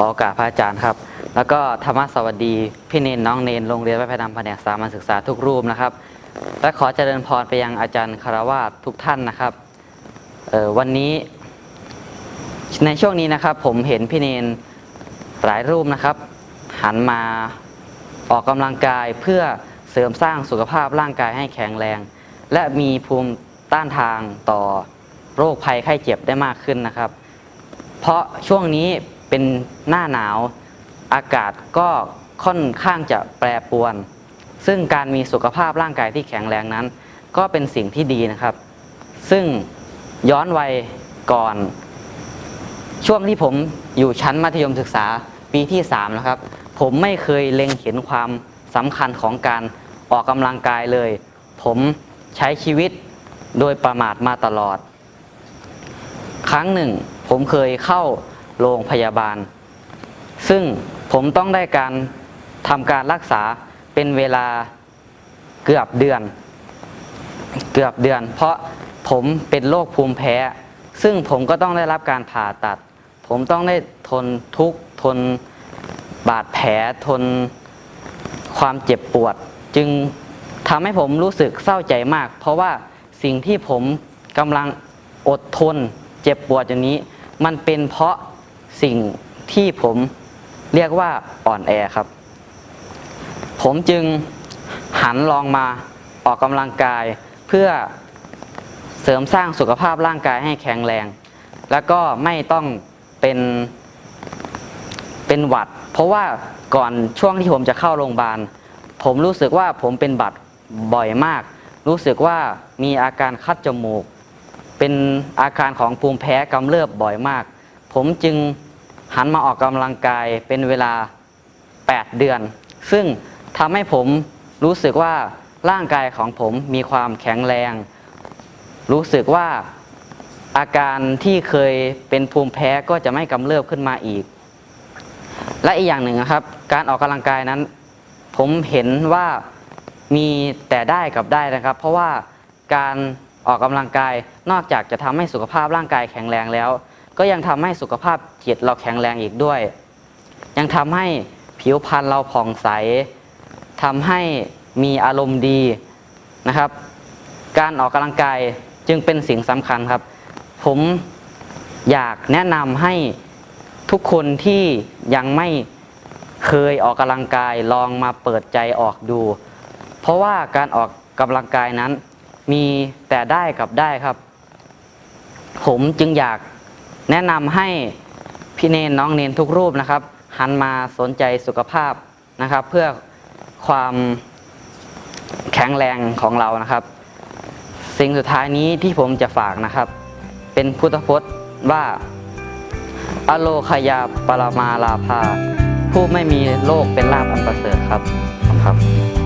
ขอโอกาสพระอาจารย์ครับ แล้วก็ธรรมสวัสดี พี่เนนน้องเนนโรงเรียนวัดพระนำแผนกสามัญศึกษาทุกรูปนะครับ และขอเจริญพรไปยังอาจารย์คารวาสทุกท่านนะครับออวันนี้ ในช่วงนี้นะครับ ผมเห็นพี่เนนหลายรูปนะครับ หันมาออกกำลังกายเพื่อเสริมสร้างสุขภาพร่างกายให้แข็งแรง และมีภูมิต้านทานต่อโรคภัยไข้เจ็บได้มากขึ้นนะครับ เพราะช่วงนี้ เป็นหน้าหนาว อากาศก็ค่อนข้างจะแปรปรวน ซึ่งการมีสุขภาพร่างกายที่แข็งแรงนั้น ก็เป็นสิ่งที่ดีนะครับ ซึ่งย้อนวัยก่อน ช่วงที่ผมอยู่ชั้นมัธยมศึกษาปีที่3แล้วครับ ผมไม่เคยเล็งเห็นความสำคัญของการออกกำลังกายเลย ผมใช้ชีวิตโดยประมาทมาตลอด ครั้งหนึ่ง ผมเคยเข้า โรงพยาบาล ซึ่งผมต้องได้การทำการรักษาเป็นเวลาเกือบเดือน เกือบเดือน เพราะผมเป็นโรคภูมิแพ้ ซึ่งผมก็ต้องได้รับการผ่าตัด ผมต้องได้ทนทุกข์ทนบาดแผลทนความเจ็บปวด จึงทำให้ผมรู้สึกเศร้าใจมาก เพราะว่าสิ่งที่ผมกำลังอดทน เจ็บปวดอย่างนี้ มันเป็นเพราะ สิ่งที่ผมเรียกว่าอ่อนแอครับ ผมจึงหันลองมาออกกำลังกายเพื่อเสริมสร้างสุขภาพร่างกายให้แข็งแรง แล้วก็ไม่ต้องเป็นเป็นหวัด เพราะว่าก่อนช่วงที่ผมจะเข้าโรงพยาบาล ผมรู้สึกว่าผมเป็นบัดบ่อยมาก รู้สึกว่ามีอาการคัดจมูก เป็นอาการของภูมิแพ้กำเริบบ่อยมาก ผมจึงหันมาออกกำลังกายเป็นเวลา 8 เดือน ซึ่งทำให้ผมรู้สึกว่าร่างกายของผมมีความแข็งแรง รู้สึกว่าอาการที่เคยเป็นภูมิแพ้ก็จะไม่กำเริบขึ้นมาอีก และอีกอย่างหนึ่งนะครับ การออกกำลังกายนั้น ผมเห็นว่ามีแต่ได้กับได้นะครับ เพราะว่าการออกกำลังกายนอกจากจะทำให้สุขภาพร่างกายแข็งแรงแล้ว ก็ยังทำให้สุขภาพจิตเราแข็งแรงอีกด้วย ยังทำให้ผิวพรรณเราผ่องใสทำให้มีอารมณ์ดีนะครับ การออกกำลังกายจึงเป็นสิ่งสำคัญครับ ผมอยากแนะนำให้ทุกคนที่ยังไม่เคยออกกำลังกายลองมาเปิดใจออกดู เพราะว่าการออกกำลังกายนั้นมีแต่ได้กับได้ครับ ผมจึงอยาก แนะนำให้พี่เนนน้องเนนทุกรูปนะครับ หันมาสนใจสุขภาพนะครับ เพื่อความแข็งแรงของเรานะครับ สิ่งสุดท้ายนี้ที่ผมจะฝากนะครับ เป็นพุทธพจน์ว่า อโลคยาปรมาลาภาผู้ไม่มีโลกเป็นลาภอันประเสริฐครับขอบคุณครับ